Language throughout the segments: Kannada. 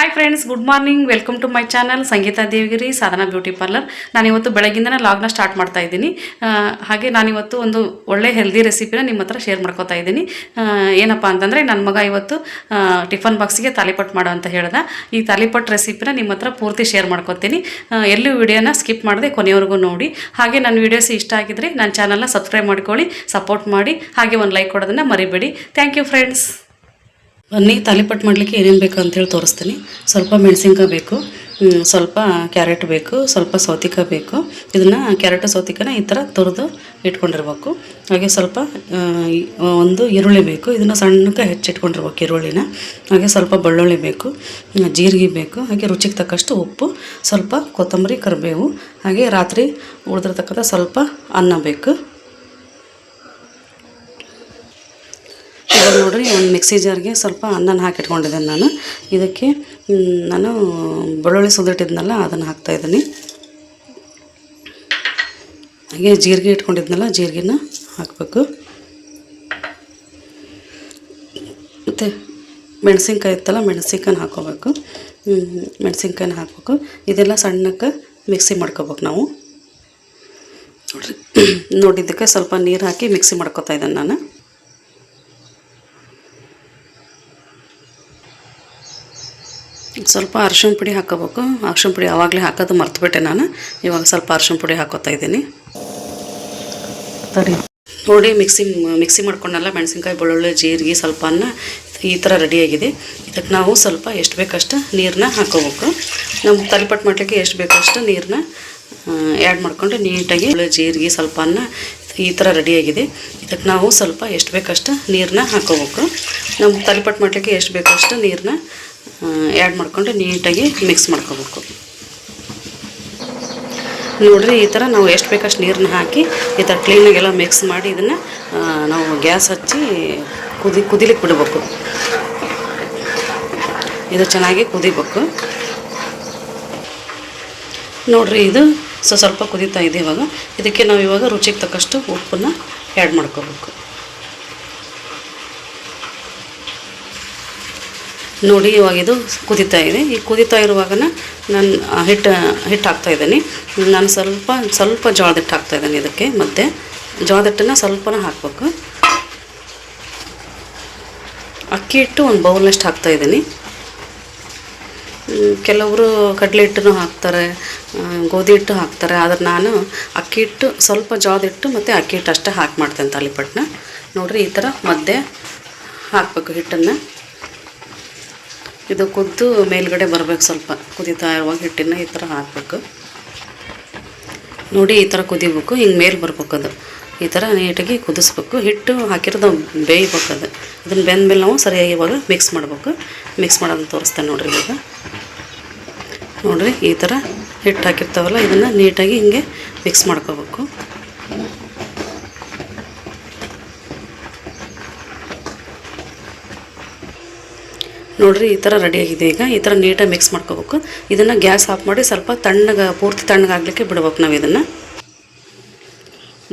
Hi friends good morning welcome to my channel Sangeetha Devagiri Sadhana beauty parlour ನಾನಿವತ್ತು ಬೆಳಗ್ಗಿಂದನೇ ಲಾಗ್ನ ಸ್ಟಾರ್ಟ್ ಮಾಡ್ತಾ ಇದ್ದೀನಿ. ಹಾಗೆ ನಾನಿವತ್ತು ಒಂದು ಒಳ್ಳೆ ಹೆಲ್ದಿ ರೆಸಿಪಿನ ನಿಮ್ಮ ಹತ್ರ ಶೇರ್ ಮಾಡ್ಕೋತಾ ಇದ್ದೀನಿ. ಏನಪ್ಪ ಅಂತಂದರೆ ನನ್ನ ಮಗ ಇವತ್ತು ಟಿಫನ್ ಬಾಕ್ಸಿಗೆ ತಾಲಿಪಟ್ಟು ಮಾಡು ಅಂತ ಹೇಳ್ದ. ಈ ತಾಲಿಪಟ್ಟು ರೆಸಿಪಿನ ನಿಮ್ಮ ಹತ್ರ ಪೂರ್ತಿ ಶೇರ್ ಮಾಡ್ಕೊತೀನಿ. ಎಲ್ಲೂ ವಿಡಿಯೋನ ಸ್ಕಿಪ್ ಮಾಡದೆ ಕೊನೆಯವರೆಗೂ ನೋಡಿ. ಹಾಗೆ ನನ್ನ ವಿಡಿಯೋಸ್ ಇಷ್ಟ ಆಗಿದ್ರೆ ನನ್ನ ಚಾನಲ್ನ ಸಬ್ಸ್ಕ್ರೈಬ್ ಮಾಡ್ಕೊಳ್ಳಿ ಸಪೋರ್ಟ್ ಮಾಡಿ. ಹಾಗೆ ಒಂದು ಲೈಕ್ ಕೊಡೋದನ್ನು ಮರಿಬೇಡಿ. ಥ್ಯಾಂಕ್ ಯು ಫ್ರೆಂಡ್ಸ್ ಬನ್ನಿ ತಾಲಿಪಟ್ಟು ಮಾಡಲಿಕ್ಕೆ ಏನೇನು ಬೇಕು ಅಂತೇಳಿ ತೋರಿಸ್ತೀನಿ. ಸ್ವಲ್ಪ ಮೆಣಸಿನ್ಕಾಯಿ ಬೇಕು ಸ್ವಲ್ಪ ಕ್ಯಾರೆಟ್ ಬೇಕು, ಸ್ವಲ್ಪ ಸೌತಿಕಾಯಿ ಬೇಕು. ಇದನ್ನು ಕ್ಯಾರೆಟು, ಸೌತಿಕಾಯಿನ ಈ ಥರ ತುರಿದು ಇಟ್ಕೊಂಡಿರ್ಬೇಕು. ಹಾಗೆ ಸ್ವಲ್ಪ ಒಂದು ಈರುಳ್ಳಿ ಬೇಕು. ಇದನ್ನು ಸಣ್ಣಕ್ಕೆ ಹೆಚ್ಚಿಟ್ಕೊಂಡಿರ್ಬೇಕು ಈರುಳ್ಳಿನ. ಹಾಗೆ ಸ್ವಲ್ಪ ಬೆಳ್ಳುಳ್ಳಿ ಬೇಕು ಜೀರಿಗೆ ಬೇಕು. ಹಾಗೆ ರುಚಿಗೆ ತಕ್ಕಷ್ಟು ಉಪ್ಪು, ಸ್ವಲ್ಪ ಕೊತ್ತಂಬರಿ, ಕರಿಬೇವು. ಹಾಗೆ ರಾತ್ರಿ ಉಳಿದಿರ್ತಕ್ಕಂಥ ಸ್ವಲ್ಪ ಅನ್ನ ಬೇಕು. ಇವಾಗ ನೋಡ್ರಿ ಒಂದು ಮಿಕ್ಸಿ ಜಾರ್ಗೆ ಸ್ವಲ್ಪ ಅನ್ನನ ಹಾಕಿಟ್ಕೊಂಡಿದ್ದೇನೆ ನಾನು. ಇದಕ್ಕೆ ನಾನು ಬೆಳ್ಳುಳ್ಳಿ ಸುದಿಟ್ಟಿದ್ನಲ್ಲ ಅದನ್ನು ಹಾಕ್ತಾಯಿದ್ದೀನಿ ಹಾಗೆ ಜೀರಿಗೆ ಇಟ್ಕೊಂಡಿದ್ನಲ್ಲ, ಜೀರಿಗೆನ ಹಾಕಬೇಕು. ಮತ್ತು ಮೆಣಸಿನ್ಕಾಯಿ ಇತ್ತಲ್ಲ, ಮೆಣಸಿನ್ಕಾಯಿನ ಹಾಕೋಬೇಕು. ಮೆಣಸಿನ್ಕಾಯಿನ ಹಾಕಬೇಕು. ಇದೆಲ್ಲ ಸಣ್ಣಕ್ಕೆ ಮಿಕ್ಸಿ ಮಾಡ್ಕೋಬೇಕು ನಾವು. ನೋಡಿ ನೋಡಿದ್ದಕ್ಕೆ ಸ್ವಲ್ಪ ನೀರು ಹಾಕಿ ಮಿಕ್ಸಿ ಮಾಡ್ಕೋತಾ ಇದ್ದೇನೆ ನಾನು. ಸ್ವಲ್ಪ ಅರ್ಶಿನ ಪುಡಿ ಹಾಕೋಬೇಕು. ಅರ್ಶಿನ ಪುಡಿ ಯಾವಾಗಲೇ ಹಾಕೋದು ಮರ್ತುಬಿಟ್ಟೆ ನಾನು. ಇವಾಗ ಸ್ವಲ್ಪ ಅರ್ಶಿಣ ಪುಡಿ ಹಾಕೋತಾ ಇದ್ದೀನಿ. ತಡಿ. ನೋಡಿ ಮಿಕ್ಸಿ ಮಿಕ್ಸಿ ಮಾಡ್ಕೊಂಡಲ್ಲ ಮೆಣಸಿನ್ಕಾಯಿ ಬೆಳ್ಳುಳ್ಳಿ ಜೀರಿಗೆ ಸ್ವಲ್ಪ ಅನ್ನ ಈ ಥರ ರೆಡಿಯಾಗಿದೆ ಇದಕ್ಕೆ ನಾವು ಸ್ವಲ್ಪ ಎಷ್ಟು ಬೇಕಷ್ಟು ನೀರನ್ನ ಹಾಕೋಬೇಕು. ನಮ್ಗೆ ತಲೆಪಟ್ಟು ಮಾಡಲಿಕ್ಕೆ ಎಷ್ಟು ಬೇಕಷ್ಟು ನೀರನ್ನ ಆ್ಯಡ್ ಮಾಡಿಕೊಂಡು ನೀಟಾಗಿ ಜೀರಿಗೆ ಸ್ವಲ್ಪ ಅನ್ನ ಈ ಥರ ರೆಡಿಯಾಗಿದೆ ಇದಕ್ಕೆ ನಾವು ಸ್ವಲ್ಪ ಎಷ್ಟು ಬೇಕಷ್ಟು ನೀರನ್ನ ಹಾಕೋಬೇಕು. ನಮ್ಗೆ ತಲೆಪಟ್ಟು ಮಾಡಲಿಕ್ಕೆ ಎಷ್ಟು ಬೇಕಷ್ಟು ನೀರನ್ನ ಆ್ಯಡ್ ಮಾಡ್ಕೊಂಡು ನೀಟಾಗಿ ಮಿಕ್ಸ್ ಮಾಡ್ಕೋಬೇಕು. ನೋಡಿರಿ, ಈ ಥರ ನಾವು ಎಷ್ಟು ಬೇಕಷ್ಟು ನೀರನ್ನ ಹಾಕಿ ಈ ಥರ ಕ್ಲೀನಾಗೆಲ್ಲ ಮಿಕ್ಸ್ ಮಾಡಿ ಇದನ್ನು ನಾವು ಗ್ಯಾಸ್ ಹಚ್ಚಿ ಕುದಿ ಕುದಿಲಿಕ್ಕೆ ಬಿಡಬೇಕು. ಇದು ಚೆನ್ನಾಗಿ ಕುದಿಬೇಕು. ನೋಡಿರಿ, ಇದು ಸೊ, ಸ್ವಲ್ಪ ಕುದೀತಾ ಇದೆ ಇವಾಗ. ಇದಕ್ಕೆ ನಾವು ಇವಾಗ ರುಚಿಗೆ ತಕ್ಕಷ್ಟು ಉಪ್ಪನ್ನು ಆ್ಯಡ್ ಮಾಡ್ಕೋಬೇಕು. ನೋಡಿ ಇವಾಗ ಇದು ಕುದೀತಾ ಇದೆ. ಈ ಕುದೀತಾ ಇರುವಾಗ ನಾನು ಹಿಟ್ಟು ಹಿಟ್ಟು ಹಾಕ್ತಾ ಇದ್ದೀನಿ. ನಾನು ಸ್ವಲ್ಪ ಸ್ವಲ್ಪ ಜೋಳದ ಹಿಟ್ಟು ಹಾಕ್ತಾ ಇದ್ದೀನಿ ಇದಕ್ಕೆ ಮತ್ತೆ. ಜೋಳದ ಹಿಟ್ಟನ್ನು ಸ್ವಲ್ಪನ ಹಾಕಬೇಕು. ಅಕ್ಕಿ ಹಿಟ್ಟು ಒಂದು ಬೌಲ್ನಷ್ಟು ಹಾಕ್ತಾ ಇದ್ದೀನಿ. ಕೆಲವರು ಕಡಲೆ ಹಿಟ್ಟನ್ನು ಹಾಕ್ತಾರೆ ಗೋಧಿ ಹಿಟ್ಟು ಹಾಕ್ತಾರೆ, ಆದರೆ ನಾನು ಅಕ್ಕಿ ಹಿಟ್ಟು ಸ್ವಲ್ಪ ಜೋಳದ ಹಿಟ್ಟು ಮತ್ತು ಅಕ್ಕಿ ಹಿಟ್ಟು ಅಷ್ಟೇ ಹಾಕಿ ಮಾಡ್ತೇನೆ ತಾಲಿಪಟ್ಟನ್ನ ನೋಡಿರಿ ಈ ಥರ ಮಧ್ಯೆ ಹಾಕಬೇಕು ಹಿಟ್ಟನ್ನು. ಇದು ಕುದ್ದು ಮೇಲ್ಗಡೆ ಬರಬೇಕು ಸ್ವಲ್ಪ. ಕುದಿತಾ ಇರುವಾಗ ಹಿಟ್ಟಿನ ಈ ಥರ ಹಾಕಬೇಕು. ನೋಡಿ ಈ ಥರ ಕುದಿಬೇಕು, ಹಿಂಗೆ ಮೇಲೆ ಬರ್ಬೇಕು ಅದು. ಈ ಥರ ನೀಟಾಗಿ ಕುದಿಸ್ಬೇಕು. ಹಿಟ್ಟು ಹಾಕಿರೋದು ಬೇಯ್ಬೇಕು ಅದು. ಅದನ್ನು ಬೆಂದ ಮೇಲೆ ನಾವು ಸರಿಯಾಗಿ ಇವಾಗ ಮಿಕ್ಸ್ ಮಾಡಬೇಕು. ಮಿಕ್ಸ್ ಮಾಡೋದು ತೋರಿಸ್ತೇನೆ ನೋಡಿರಿ ಇವಾಗ. ನೋಡಿರಿ ಈ ಥರ ಹಿಟ್ಟು ಹಾಕಿರ್ತಾವಲ್ಲ, ಇದನ್ನು ನೀಟಾಗಿ ಹಿಂಗೆ ಮಿಕ್ಸ್ ಮಾಡ್ಕೋಬೇಕು. ನೋಡ್ರಿ ಈ ಥರ ರೆಡಿಯಾಗಿದೆ ಈಗ. ಈ ಥರ ನೀಟಾಗಿ ಮಿಕ್ಸ್ ಮಾಡ್ಕೋಬೇಕು. ಇದನ್ನು ಗ್ಯಾಸ್ ಆಫ್ ಮಾಡಿ ಸ್ವಲ್ಪ ತಣ್ಣಗೆ, ಪೂರ್ತಿ ತಣ್ಣಗಾಗಲಿಕ್ಕೆ ಬಿಡ್ಬೇಕು ನಾವು ಇದನ್ನು.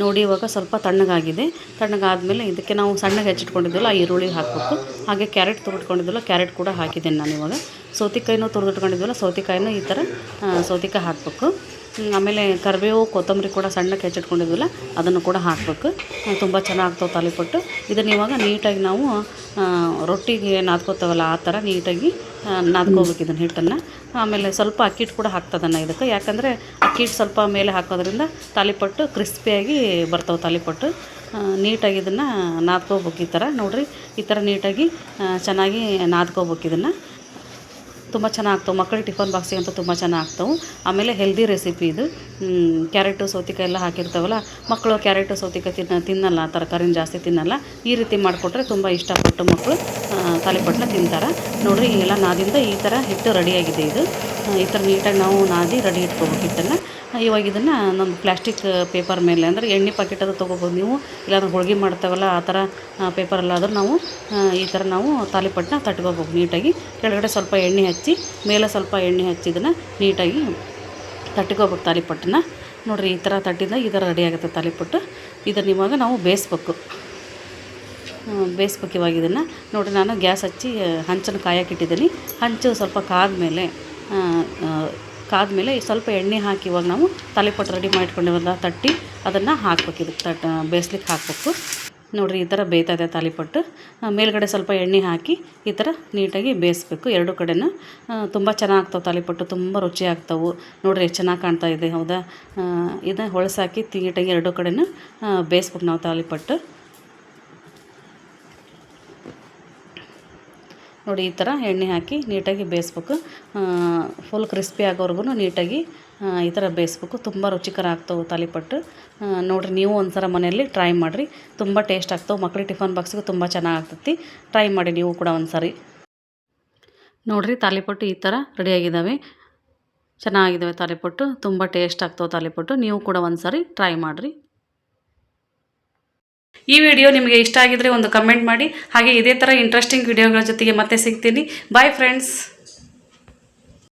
ನೋಡಿ ಇವಾಗ ಸ್ವಲ್ಪ ತಣ್ಣಗಾಗಿದೆ. ತಣ್ಣಗಾದಮೇಲೆ ಇದಕ್ಕೆ ನಾವು ಸಣ್ಣಗೆ ಹೆಚ್ಚಿಟ್ಕೊಂಡಿದ್ದೆವಲ್ಲ ಆ ಈರುಳ್ಳಿ ಹಾಕಬೇಕು ಹಾಗೆ ಕ್ಯಾರೆಟ್ ತುರಿಟ್ಕೊಂಡಿದ್ವಲ್ಲ ಕ್ಯಾರೆಟ್ ಕೂಡ ಹಾಕಿದ್ದೇನೆ ನಾನು ಇವಾಗ. ಸೌತೆಕಾಯಿನೂ ತುರಿದಿಟ್ಕೊಂಡಿದ್ವಲ್ಲ ಸೌತೆಕಾಯಿನೂ ಈ ಥರ ಸೌತೆಕಾಯಿ ಹಾಕಬೇಕು. ಆಮೇಲೆ ಕರಿಬೇವು, ಕೊತ್ತಂಬರಿ ಕೂಡ ಸಣ್ಣಕ್ಕೆ ಹೆಚ್ಚಿಟ್ಕೊಂಡಿದ್ವಲ್ಲ ಅದನ್ನು ಕೂಡ ಹಾಕಬೇಕು. ತುಂಬ ಚೆನ್ನಾಗ್ತಾವೆ ತಾಲಿಪಟ್ಟು. ಇದನ್ನು ಇವಾಗ ನೀಟಾಗಿ ನಾವು ರೊಟ್ಟಿಗೆ ನಾದ್ಕೋತಾವಲ್ಲ ಆ ಥರ ನೀಟಾಗಿ ನಾದ್ಕೋಬೇಕು ಇದನ್ನು ಹಿಟ್ಟನ್ನು. ಆಮೇಲೆ ಸ್ವಲ್ಪ ಅಕ್ಕಿ ಹಿಟ್ಟು ಕೂಡ ಹಾಕ್ತದನ್ನ ಇದಕ್ಕೆ. ಯಾಕಂದರೆ ಅಕ್ಕಿ ಹಿಟ್ಟು ಸ್ವಲ್ಪ ಮೇಲೆ ಹಾಕೋದ್ರಿಂದ ತಾಲಿಪಟ್ಟು ಕ್ರಿಸ್ಪಿಯಾಗಿ ಬರ್ತಾವೆ ತಾಲಿಪಟ್ಟು. ನೀಟಾಗಿ ಇದನ್ನು ನಾದ್ಕೋಬೇಕು ಈ ಥರ ನೋಡಿರಿ, ಈ ಥರ ನೀಟಾಗಿ ಚೆನ್ನಾಗಿ ನಾದ್ಕೋಬೇಕು ಇದನ್ನು. ತುಂಬ ಚೆನ್ನಾಗ್ತವೆ. ಮಕ್ಕಳಿಗೆ ಟಿಫನ್ ಬಾಕ್ಸಿಗೆ ಅಂತ ತುಂಬ ಚೆನ್ನಾಗ್ತವೆ. ಆಮೇಲೆ ಹೆಲ್ದಿ ರೆಸಿಪಿ ಇದು. ಕ್ಯಾರೆಟು, ಸೌತೆಕಾಯಿ ಎಲ್ಲ ಹಾಕಿರ್ತಾವಲ್ಲ ಮಕ್ಕಳು ಕ್ಯಾರೆಟು, ಸೌತೆಕಾಯಿ ತಿನ್ನ, ತಿನ್ನಲ್ಲ, ತರಕಾರಿನ ಜಾಸ್ತಿ ತಿನ್ನಲ್ಲ. ಈ ರೀತಿ ಮಾಡಿಕೊಟ್ರೆ ತುಂಬ ಇಷ್ಟಪಟ್ಟು ಮಕ್ಕಳು ತಾಲಿಪಟ್ಟನ್ನ ತಿಂತಾರೆ. ನೋಡಿರಿ ಎಲ್ಲ ನಾದಿಂದ ಈ ಥರ ಹಿಟ್ಟು ರೆಡಿಯಾಗಿದೆ ಇದು. ಈ ಥರ ನೀಟಾಗಿ ನಾವು ನಾದಿ ರೆಡಿ ಇಟ್ಕೋಬೇಕು ಹಿಟ್ಟನ್ನು. ಇವಾಗ ಇದನ್ನು ನಮ್ಮ ಪ್ಲಾಸ್ಟಿಕ್ ಪೇಪರ್ ಮೇಲೆ ಅಂದರೆ ಎಣ್ಣೆ ಪಾಕೆಟ್ ಅದು ತೊಗೋಬೋದು ನೀವು. ಇಲ್ಲಾಂದ್ರೆ ಹೋಳ್ಗೆ ಮಾಡ್ತಾವಲ್ಲ ಆ ಥರ ಪೇಪರಲ್ಲಾದರೂ ನಾವು ಈ ಥರ ನಾವು ತಾಲಿಪಟ್ಟನ ತಟ್ಕೋಬೇಕು ನೀಟಾಗಿ. ಕೆಳಗಡೆ ಸ್ವಲ್ಪ ಎಣ್ಣೆ ಹಚ್ಚಿ ಮೇಲೆ ಸ್ವಲ್ಪ ಎಣ್ಣೆ ಹಚ್ಚಿ ಇದನ್ನು ನೀಟಾಗಿ ತಟ್ಕೋಬೇಕು ತಾಲಿಪಟ್ಟನ ನೋಡಿರಿ ಈ ಥರ ತಟ್ಟಿದ ಈ ಥರ ರೆಡಿ ಆಗುತ್ತೆ ತಾಲಿಪಟ್ಟು ಇದನ್ನು ಇವಾಗ ನಾವು ಬೇಯಿಸ್ಬೇಕು. ಬೇಯಿಸ್ಬೇಕು ಇವಾಗ ಇದನ್ನು. ನೋಡಿರಿ ನಾನು ಗ್ಯಾಸ್ ಹಚ್ಚಿ ಹಂಚನ್ನು ಕಾಯಕ್ಕಿಟ್ಟಿದ್ದೀನಿ ಹಂಚು ಸ್ವಲ್ಪ ಕಾದ್ಮೇಲೆ ಆ, ಆ, ಕಾದ್ಮೇಲೆ ಸ್ವಲ್ಪ ಎಣ್ಣೆ ಹಾಕಿ ಇವಾಗ ನಾವು ತಾಲಿಪಟ್ಟು ರೆಡಿ ಮಾಡಿಕೊಂಡಿವಲ್ಲ ತಟ್ಟಿ ಅದನ್ನು ಹಾಕ್ಬೇಕು. ಇದಕ್ಕೆ ತಟ್ ಬೇಯಿಸ್ಲಿಕ್ಕೆ ಹಾಕಬೇಕು. ನೋಡಿರಿ ಈ ಥರ ಬೇಯ್ತಾ ಇದೆ ತಾಲಿಪಟ್ಟು ಮೇಲ್ಗಡೆ ಸ್ವಲ್ಪ ಎಣ್ಣೆ ಹಾಕಿ ಈ ಥರ ನೀಟಾಗಿ ಬೇಯಿಸ್ಬೇಕು. ಎರಡು ಕಡೆನೂ ತುಂಬ ಚೆನ್ನಾಗ್ತಾವೆ ತಾಲಿಪಟ್ಟು ತುಂಬ ರುಚಿ ಆಗ್ತಾವೆ. ನೋಡಿರಿ ಚೆನ್ನಾಗಿ ಕಾಣ್ತಾ ಇದೆ, ಹೌದಾ? ಇದನ್ನು ಹೊಳಸಾಕಿ ನೀಟಾಗಿ ಎರಡು ಕಡೆನೂ ಬೇಯಿಸ್ಬೇಕು ನಾವು ತಾಲಿಪಟ್ಟು ನೋಡಿ ಈ ಥರ ಎಣ್ಣೆ ಹಾಕಿ ನೀಟಾಗಿ ಬೇಯಿಸ್ಬೇಕು. ಫುಲ್ ಕ್ರಿಸ್ಪಿ ಆಗೋವರೆಗೂ ನೀಟಾಗಿ ಈ ಥರ ಬೇಯಿಸ್ಬೇಕು. ತುಂಬ ರುಚಿಕರ ಆಗ್ತವೆ ತಾಲಿಪಟ್ಟು. ನೋಡಿರಿ, ನೀವು ಒಂದು ಮನೆಯಲ್ಲಿ ಟ್ರೈ ಮಾಡಿರಿ. ತುಂಬ ಟೇಸ್ಟ್ ಆಗ್ತವೆ. ಮಕ್ಳಿಗೆ ಟಿಫನ್ ಬಾಕ್ಸ್ಗೆ ತುಂಬ ಚೆನ್ನಾಗಿ ಆಗ್ತೈತಿ ಟ್ರೈ ಮಾಡಿ ನೀವು ಕೂಡ ಒಂದು ಸಾರಿ ನೋಡಿರಿ, ತಾಲಿಪಟ್ಟು ಈ ಥರ ರೆಡಿಯಾಗಿದ್ದಾವೆ ಚೆನ್ನಾಗಿದ್ದಾವೆ ತಾಲಿಪಟ್ಟು. ತುಂಬ ಟೇಸ್ಟ್ ಆಗ್ತವೆ ತಾಲಿಪಟ್ಟು. ನೀವು ಕೂಡ ಒಂದು ಟ್ರೈ ಮಾಡಿರಿ. ಈ ವಿಡಿಯೋ ನಿಮಗೆ ಇಷ್ಟ ಆಗಿದ್ರೆ ಒಂದು ಕಮೆಂಟ್ ಮಾಡಿ. ಹಾಗೆ ಇದೇ ಥರ ಇಂಟ್ರೆಸ್ಟಿಂಗ್ ವಿಡಿಯೋಗಳ ಜೊತೆಗೆ ಮತ್ತೆ ಸಿಗ್ತೀನಿ. Bye friends